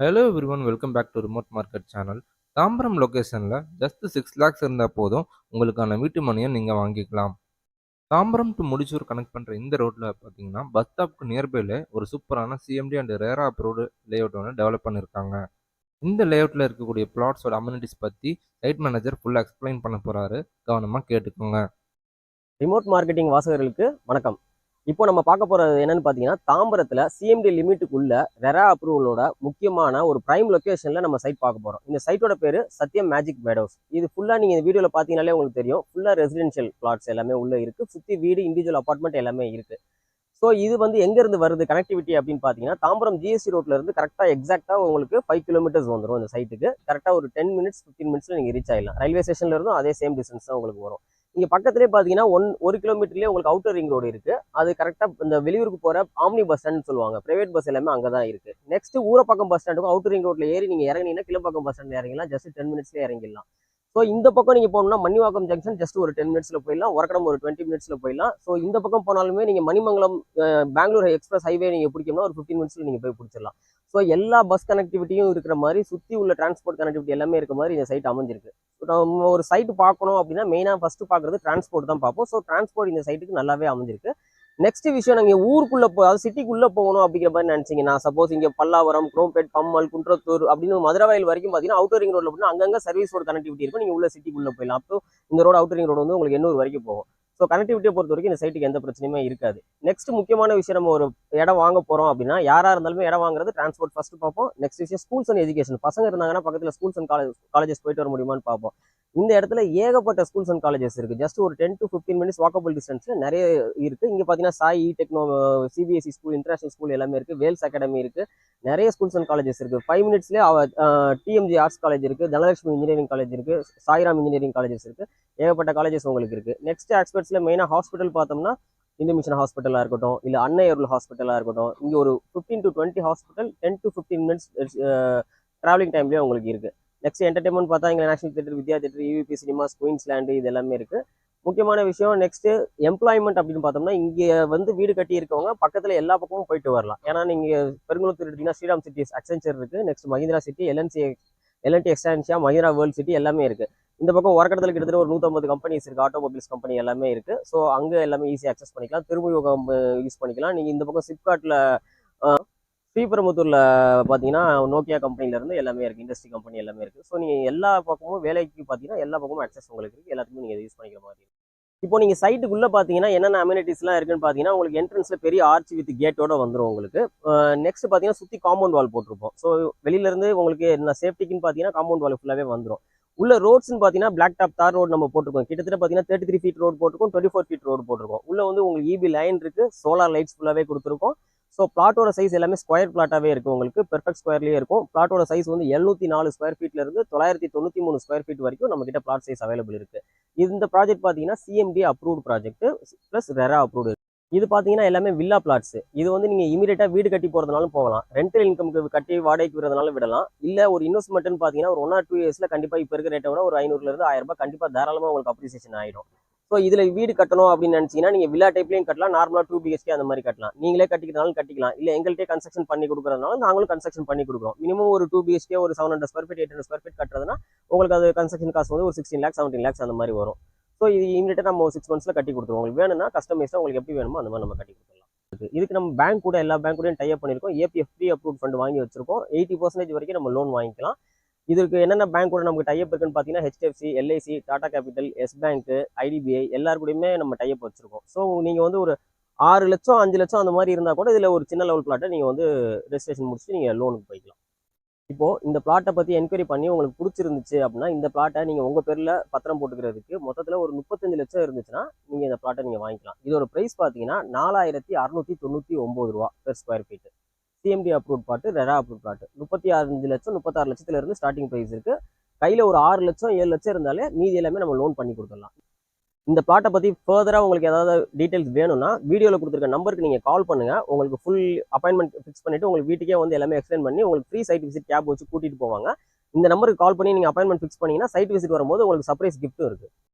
Hello everyone welcome back to remote market channel Tambaram லொக்கேஷனில் just six lakhs இருந்தால் போதும் உங்களுக்கான வீட்டு மணியை நீங்கள் வாங்கிக்கலாம். தாம்பரம் டு முடிச்சூர் கனெக்ட் பண்ணுற இந்த ரோட்டில் பார்த்தீங்கன்னா பஸ் ஸ்டாப்க்கு நியர்பையில் ஒரு சூப்பரான CMD and RERA approved layout ஒன்று டெவலப் பண்ணியிருக்காங்க இந்த லேஅவுட்டில் இருக்கக்கூடிய பிளாட்ஸோட அம்யூனிட்டிஸ் பற்றி சைட் மேனேஜர் ஃபுல்லாக எக்ஸ்பிளைன் பண்ண போகிறாரு கவனமாக கேட்டுக்கோங்க. ரிமோட் மார்க்கெட்டிங் வாசகர்களுக்கு வணக்கம். இப்போ நம்ம பார்க்க போறது என்னன்னு பார்த்தீங்கன்னா தாம்பரத்தில் சிஎம்டி லிமிட்டுக்குள்ள ரெரா அப்ரூவலோட முக்கியமான ஒரு பிரைம் லொக்கேஷனில் நம்ம சைட் பார்க்க போகிறோம் இந்த சைட்டோட பேர் சத்யம் மேஜிக் மேடோஸ் இது ஃபுல்லாக நீங்கள் இந்த வீடியோவில் பார்த்தீங்கனாலே உங்களுக்கு தெரியும். ஃபுல்லாக ரெசிடென்ஷியல் பிளாட்ஸ் எல்லாமே உள்ளே இருக்குது சுற்றி வீடு இண்டிவிஜுவல் அப்பார்ட்மெண்ட் எல்லாமே இருக்குது ஸோ இது வந்து எங்கேருந்து வருது? கனெக்டிவிட்டி அப்படின்னு பார்த்தீங்கன்னா தாம்பரம் ஜிஎஸ்டி ரோட்லேருந்து கரெக்டாக எக்ஸாக்டாக உங்களுக்கு ஃபைவ் கிலோமீட்டர்ஸ் வந்துடும் இந்த சைட்டுக்கு கரெக்டாக ஒரு டென் மினிட்ஸ் ஃபிஃப்டீன் மினிட்ஸில் நீங்கள் ரீச் ஆகிடலாம் ரயில்வே ஸ்டேஷன்லேருந்தும் அதே சேம் டிஸ்டன்ஸ் தான் உங்களுக்கு வரும். இங்கே பக்கத்துலேயே பார்த்தீங்கன்னா ஒன் ஒரு கிலோமீட்டர்லேயே உங்களுக்கு அவுட்டர் ரிங் ரோடு இருக்கு. அது கரெக்டாக இந்த வெளியூருக்கு போகிற ஆம்னி பஸ் ஸ்டாண்ட் சொல்லுவாங்க. பிரைவேட் பஸ் எல்லாமே அங்கே தான் இருக்கு. நெக்ஸ்ட் ஊரப்பக்கம் பஸ் ஸ்டாண்டுக்கும் அவுட்டர் ரிங் ரோட்ல ஏறி நீங்கள் இறங்கினீங்கன்னா கிளம்பாக்கம் பஸ் ஸ்டாண்ட் இறங்கிடலாம். ஜஸ்ட் டென் மினிட்ஸ்லேயே இறங்கிடலாம். ஸோ இந்த பக்கம் நீங்கள் போகணும்னா மணிவாக்கம் ஜங்ஷன் ஜஸ்ட் ஒரு டென் மினிட்ஸில் போயிடலாம். உரக்கடம் ஒரு டுவெண்ட்டி மினிட்ஸில் போயிடலாம். ஸோ இந்த பக்கம் போனாலுமே நீங்கள் மணிமங்கலம் பெங்களூர் எக்ஸ்பிரஸ் ஹைவே நீங்கள் பிடிக்கணும்னா ஒரு ஃபிஃப்டின் மினிட்ஸில் நீங்கள் போய் பிடிச்சிடலாம். ஸோ எல்லா பஸ் கனெக்டிவிட்டியும் இருக்கிற மாதிரி சுற்றி உள்ள டிரான்ஸ்போர்ட் கனெக்டிவிட்டி எல்லாமே இருக்க மாதிரி இந்த சைட் அமைஞ்சிருக்கு. நம்ம ஒரு சைட் பார்க்கணும் அப்படின்னா மெயினாக ஃபஸ்ட்டு பார்க்குறது டிரான்ஸ்போர்ட் தான் பார்ப்போம். ஸோ டிரான்ஸ்போர்ட் இந்த சைட்டுக்கு நல்லாவே அமைஞ்சிருக்கு. நெக்ஸ்ட் விஷயம் நீங்கள் ஊருக்குள்ளே போ அதாவது சிட்டிக்குள்ளே போகணும் அப்படிங்கிற மாதிரி நினச்சிங்கன்னா சப்போஸ் இங்கே பல்லாவரம் குரோம்பேட் பம்மல் குன்றத்தூர் அப்படின்னு மதுரை வயல் வரைக்கும் பார்த்தீங்கன்னா அவுட்டர் ரிங் ரோட்ல போனால் அங்கங்கே சர்வீஸ் ரோடு கனெக்டிவிட்டி இருக்கும். நீங்கள் உள்ள சிட்டிக்குள்ளே போயிடலாம். அப்போ இந்த ரோடு அவுட்டர் ரிங் ரோடு வந்து உங்களுக்கு எண்ணூறு வரைக்கும் போகும். ஸோ கனெக்டிவிட்டியை பொறுத்த வரைக்கும் இந்த சைட்டுக்கு எந்த பிரச்சனையுமே இருக்காது. நெக்ஸ்ட் முக்கியமான விஷயம் நம்ம ஒரு இடம் வாங்க போகிறோம் அப்படின்னா யாராக இருந்தாலுமே இடம் வாங்குறது டிரான்ஸ்போர்ட் ஃபஸ்ட்டு பார்ப்போம். நெக்ஸ்ட் விஷயம் ஸ்கூல்ஸ் அண்ட் எஜுகேஷன் பசங்க இருந்தாங்கன்னா பக்கத்தில் ஸ்கூல்ஸ் அண்ட் காலேஜ் காலேஜஸ் போயிட்டு வர முடியுமான்னு பார்ப்போம். இந்த இடத்துல ஏகப்பட்ட ஸ்கூல்ஸ் அண்ட் காலேஜஸ் இருக்கு. ஜஸ்ட் ஒரு ten to fifteen minutes walkable டிஸ்டன்ஸ்ல நிறைய இருக்கு. இங்க பாத்தீங்கன்னா Sai techno CBSE school international school எல்லாமே இருக்கு. வேல்ஸ் அகாடமி இருக்கு. நிறைய ஸ்கூல்ஸ் அண்ட் காலேஜஸ் இருக்கு. ஃபைவ் மினிட்ஸ்லேயே டிஎம்ஜி ஆர்ட்ஸ் காலேஜ் இருக்கு. தனலட்சுமி இன்ஜினியரிங் காலேஜ் இருக்கு. சாய்ராம் இன்ஜினியரிங் காலேஜஸ் இருக்கு. ஏகப்பட்ட காலேஜஸ் உங்களுக்கு இருக்கு. நெக்ஸ்ட் எக்ஸ்பர்ட்ஸ்ல மெயினாக ஹாஸ்பிட்டல் பார்த்தோம்னா இந்து மிஷன் ஹாஸ்பிட்டலாக இருக்கட்டும் இல்லை அன்னையருள் ஹாஸ்பிட்டலாக இருக்கட்டும் இங்கே ஒரு fifteen to twenty hospital ten to fifteen minutes travelling டைம்லேயே உங்களுக்கு இருக்குது நெக்ஸ்ட் என்டர்டைன்மெண்ட் பார்த்தா இங்கே national theatre Vidya theatre UVP cinemas Queensland இது எல்லாமே இருக்கு. முக்கியமான விஷயம் நெக்ஸ்ட் எம்ப்ளாய்மெண்ட் அப்படின்னு பார்த்தோம்னா இங்கே வந்து வீடு கட்டி இருக்கவங்க பக்கத்தில் எல்லா பக்கமும் போயிட்டு வரலாம். ஏன்னா நீங்கள் பெருங்குளத்தூர் எடுத்தீங்கன்னா ஸ்ரீராம் சிட்டிஸ் அக்சென்ச்சர் இருக்குது next Mahindra city LNC LNT Estancia Mahindra world city எல்லாமே இருக்கு. இந்த பக்கம் உரக்கடத்தில் கிட்டத்தட்ட ஒரு நூற்றம்பது கம்பெனிஸ் இருக்கு. ஆட்டோமொபைல்ஸ் கம்பெனி எல்லாமே இருக்கு. ஸோ அங்கே எல்லாமே ஈஸியாக அக்சஸ் பண்ணிக்கலாம். திருமுகம் யூஸ் பண்ணிக்கலாம். நீங்கள் இந்த பக்கம் சிப்காட்டில் ஸ்ரீபெரும்புத்தூரில் பார்த்தீங்கன்னா நோக்கியா கம்பெனிலேருந்து எல்லாமே இருக்குது இண்டஸ்ட்ரி கம்பெனி எல்லாமே இருக்குது ஸோ நீங்கள் எல்லா பக்கமும் வேலைக்கு பார்த்தீங்கன்னா எல்லா பக்கமும் அக்சஸ் உங்களுக்கு இருக்குது எல்லாத்துக்குமே நீங்கள் யூஸ் பண்ணிக்கிற மாதிரி இப்போ நீங்கள் சைட்டுக்குள்ளே பார்த்தீங்கன்னா என்னென்ன அம்யூனிட்டிஸ்லாம் இருக்குன்னு பார்த்தீங்கன்னா உங்களுக்கு என்ட்ரன்ஸில் பெரிய ஆர்ச் வித் கேட்டோட வந்துடும் உங்களுக்கு. நெக்ஸ்ட் பார்த்தீங்கன்னா சுற்றி காம்பவுண்ட் வால் போட்டிருப்போம். ஸோ வெளியிலேருந்து உங்களுக்கு என்ன சேஃப்டிக்குன்னு பார்த்தீங்கன்னா காம்பவுண்ட் வால் ஃபுல்லாகவே வந்துடும் உள்ள ரோட்ஸ்னு பார்த்தீங்கன்னா பிளாக் டாப் தார் ரோடு நம்ம போட்டிருக்கோம். கிட்டத்தட்ட பார்த்தீங்கன்னா தேர்ட்டி த்ரீ ஃபீட் ரோடு போட்டிருக்கோம். டுவெண்ட்டி ஃபோர் ஃபீட் ரோடு போட்டிருக்கோம். உள்ள வந்து உங்களுக்கு இபி லைன் இருக்கு. சோலார் லைட்ஸ் ஃபுல்லாவே கொடுத்துருக்கோம். ஸோ பிளாட்டோட சைஸ் எல்லாமே ஸ்கொயர் பிளாட்டாகவே இருக்கும் உங்களுக்கு. பெர்ஃபெக்ட் ஸ்கொயர்லேயே இருக்கும். பிளாட்டோட சைஸ் வந்து எழுநூற்றி நாலு ஸ்கொயர் ஃபீட்லேருந்து தொள்ளாயிரத்தி தொண்ணூற்றி மூணு ஸ்கொயர் ஃபீட் வரைக்கும் நம்மக்கிட்ட பிளாட் சைஸ் அவைலபிள் இருக்குது இந்த ப்ராஜெக்ட் பார்த்தீங்கன்னா CMD approved project plus RERA approved இது பார்த்தீங்கன்னா எல்லாமே வில்லா பிளாட்ஸ் இது வந்து நீங்கள் இமீடியட்டாக வீடு கட்டி போகிறதுனாலும் போகலாம். ரெண்டல் இன்கம்க்கு கட்டி வாடகைக்கு விடுறதுனால விடலாம். இல்லை ஒரு இன்வெஸ்ட்மெண்ட்னு பார்த்தீங்கன்னா ஒரு ஒன் ஆர் டூ இயர்ஸில் கண்டிப்பாக இப்போ இருக்கிற ரேட்டை விட ஒரு ஐநூறுலேருந்து ஆயிரம் ரூபாய் கண்டிப்பாக தாராளமாக உங்களுக்கு அப்ரிசியேஷன் ஆயிடும். ஸோ இதில் வீடு கட்டணும் அப்படின்னு நினச்சிங்கன்னா நீங்கள் வில்லா டைப்லையும் கட்டலாம். நார்மலாக டூ பிஹெச்கே அந்த மாதிரி கட்டலாம். நீங்களே கட்டிக்கிறனாலும் கட்டிக்கலாம். இல்லை எங்கள்கிட்டே கன்ஸ்ட்ரக்ஷன் பண்ணி கொடுக்குறதுனால நாங்களும் கன்ஸ்ட்ரக்ஷன் பண்ணி கொடுக்குறோம். மினிமம் ஒரு டூ பிஹெச்கே ஒரு seven hundred square feet eight hundred square feet கட்டுறதுனா உங்களுக்கு அது கன்ஸ்ட்ரக்ஷன் காஸ்ட் வந்து ஒரு சிக்ஸ்டீன் லேக்ஸ் செவன்டீன் லேக்ஸ் அந்த மாதிரி வரும். ஸோ இது இமீடியட்டாக நம்ம சிக்ஸ் மந்த்ஸில் கட்டி கொடுத்துருவோம். உங்களுக்கு வேணும்னா கஸ்டமைஸாக உங்களுக்கு எப்படி வேணுமோ அந்த மாதிரி நம்ம கட்டி கொடுத்துடலாம். இதுக்கு நம்ம பேங்க் கூட எல்லா பேங்க் கூடயும் டைப் பண்ணியிருக்கோம். ஏபிஎஃப் ப்ரீ அப்ரூவ் ஃபண்ட் வாங்கி வச்சிருக்கோம். எயிட்டி பர்சன்டேஜ் வரைக்கும் நம்ம லோன் வாங்கிக்கலாம். இதுக்கு என்னென்ன பேங்க் கூட நமக்கு டைப் இருக்குன்னு பார்த்தீங்கன்னா HDFC LIC Tata capital yes bank IDBI எல்லாரு கூடயுமே நம்ம டைப் வச்சிருக்கோம். ஸோ நீங்கள் வந்து ஒரு ஆறு லட்சம் அஞ்சு லட்சம் அந்த மாதிரி இருந்தால் கூட இதில் ஒரு சின்ன லெவல் பிளாட்டை நீங்கள் வந்து ரெஜிஸ்ட்ரேஷன் முடிச்சுட்டு நீங்கள் லோனுக்கு போய்க்கலாம். இப்போது இந்த பிளாட்டை பற்றி என்கொயரி பண்ணி உங்களுக்கு பிடிச்சிருந்துச்சு அப்படின்னா இந்த பிளாட்டை நீங்கள் உங்கள் பேரில் பத்திரம் போட்டுக்கிறதுக்கு மொத்தத்தில் ஒரு முப்பத்தஞ்சு லட்சம் இருந்துச்சுன்னா நீங்கள் இந்த பிளாட்டை நீங்கள் வாங்கிக்கலாம். இதோட ப்ரைஸ் பார்த்தீங்கன்னா நாலாயிரத்தி அறநூற்றி தொண்ணூற்றி ஒம்பது ரூபா per square feet CMD approve பாட்டு ரெரா அப்ரூவ் பாட்டு. முப்பத்தி அஞ்சு லட்சம் முப்பத்தாறு லட்சத்துல இருந்து ஸ்டார்டிங் ப்ரைஸ் இருக்கு. கையில் ஒரு ஆறு லட்சம் ஏழு லட்சம் இருந்தாலே மீதி எல்லாமே நம்ம லோன் பண்ணி கொடுத்துடலாம். இந்த பிளாட்டை பற்றி ஃபர்தராக உங்களுக்கு ஏதாவது டீட்டெயில்ஸ் வேணும்னா வீடியோவில் கொடுத்துருக்க நம்பருக்கு நீங்கள் கால் பண்ணுங்க. உங்களுக்கு ஃபுல் அப்பாயின்மெண்ட் ஃபிக்ஸ் பண்ணிட்டு உங்களுக்கு வீட்டுக்கே வந்து எல்லாமே எக்ஸ்பிளைன் பண்ணி உங்களுக்கு ஃப்ரீ சைட் விசிட் கேப் வச்சு கூட்டிட்டு போவாங்க. இந்த நம்பருக்கு கால் பண்ணி நீங்கள் அப்பாயின்மெண்ட் ஃபிக்ஸ் பண்ணீங்கன்னா சைட் விசிட் வரும்போது உங்களுக்கு சர்ப்ரைஸ் கிஃப்ட்டும் இருக்கு.